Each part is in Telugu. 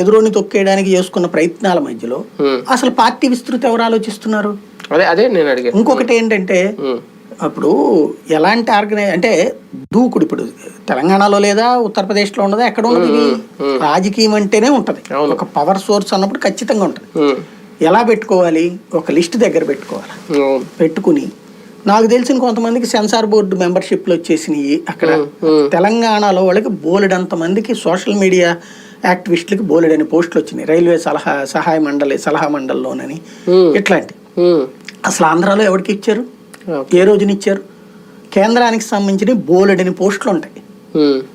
ఎదురోని తొక్కేయడానికి చేసుకున్న ప్రయత్నాల మధ్యలో. అసలు పార్టీ విస్తృతి ఎవరు ఆలోచిస్తున్నారు అదే అదే నేను అడిగాను ఇంకొకటి ఏంటంటే. అప్పుడు ఎలాంటి ఆర్గనై అంటే దూకుడు ఇప్పుడు తెలంగాణలో లేదా ఉత్తరప్రదేశ్లో ఉన్నదా ఎక్కడ ఇది? రాజకీయం అంటేనే ఉంటది. ఒక పవర్ సోర్స్ అన్నప్పుడు ఖచ్చితంగా ఉంటది. ఎలా పెట్టుకోవాలి ఒక లిస్ట్ దగ్గర పెట్టుకోవాలి. పెట్టుకుని నాకు తెలిసిన కొంతమందికి సెన్సార్ బోర్డు మెంబర్షిప్లు వచ్చేసినాయి అక్కడ. తెలంగాణలో వాళ్ళకి బోలెడంత మందికి సోషల్ మీడియా యాక్టివిస్టులకి బోలెడని పోస్టులు వచ్చినాయి రైల్వే సలహా సహాయ మండలి సలహా మండలిలోనని. ఇట్లాంటి. అసలు ఆంధ్రాలో ఎవరికి ఇచ్చారు. ఏ రోజున ఇచ్చారు కేంద్రానికి సంబంధించిన బోలెడని పోస్టులు ఉంటాయి.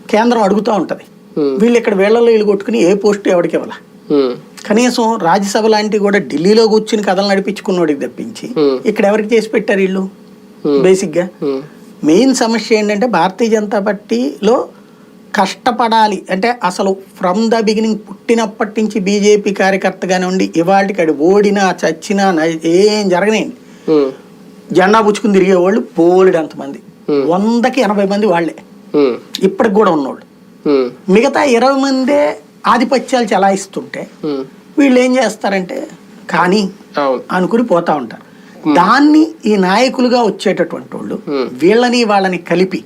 కేంద్రం అడుగుతూ ఉంటది. వీళ్ళు ఇక్కడ వేళ్ళలో వీళ్ళు కొట్టుకుని ఏ పోస్టు ఎవరికి ఇవ్వాల. కనీసం రాజ్యసభ లాంటివి కూడా ఢిల్లీలో కూర్చుని కథలు నడిపించుకున్నోడికి తప్పించి. ఇక్కడ ఎవరికి చేసి పెట్టారు వీళ్ళు. బేసిక్గా. మెయిన్ సమస్య ఏంటంటే భారతీయ జనతా పార్టీలో కష్టపడాలి అంటే అసలు ఫ్రమ్ ద బిగినింగ్ పుట్టినప్పటి నుంచి బీజేపీ కార్యకర్తగానే ఉండి ఇవాళకి అది ఓడినా చచ్చినా ఏం జరగనేయండి ఉమ్. జెండా పుచ్చుకుని తిరిగే వాళ్ళు పోలేడు అంతమంది. వందకి ఎనభై మంది వాళ్ళే ఉమ్. ఇప్పటికి కూడా ఉన్నోళ్ళు. మిగతా ఇరవై మందే ఆధిపత్యాలు చలాయిస్తుంటే. వీళ్ళు ఏం చేస్తారంటే కానీ అనుకుని పోతా ఉంటారు దాన్ని ఈ నాయకులుగా వచ్చేటటువంటి వాళ్ళు. వీళ్ళని వాళ్ళని కలిపి.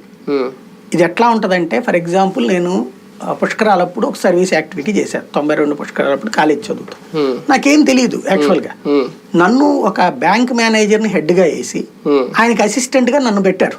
ఇది ఎట్లా ఉంటుందంటే ఫర్ ఎగ్జాంపుల్ నేను పుష్కరాలప్పుడు ఒక సర్వీస్ యాక్టివిటీ చేశాను తొంభై రెండు పుష్కరాలప్పుడు కాలేజ్ చదువుతాను ఉమ్. నాకేం తెలియదు యాక్చువల్గా. నన్ను ఒక బ్యాంక్ మేనేజర్ని హెడ్గా వేసి. ఆయనకి అసిస్టెంట్గా నన్ను పెట్టారు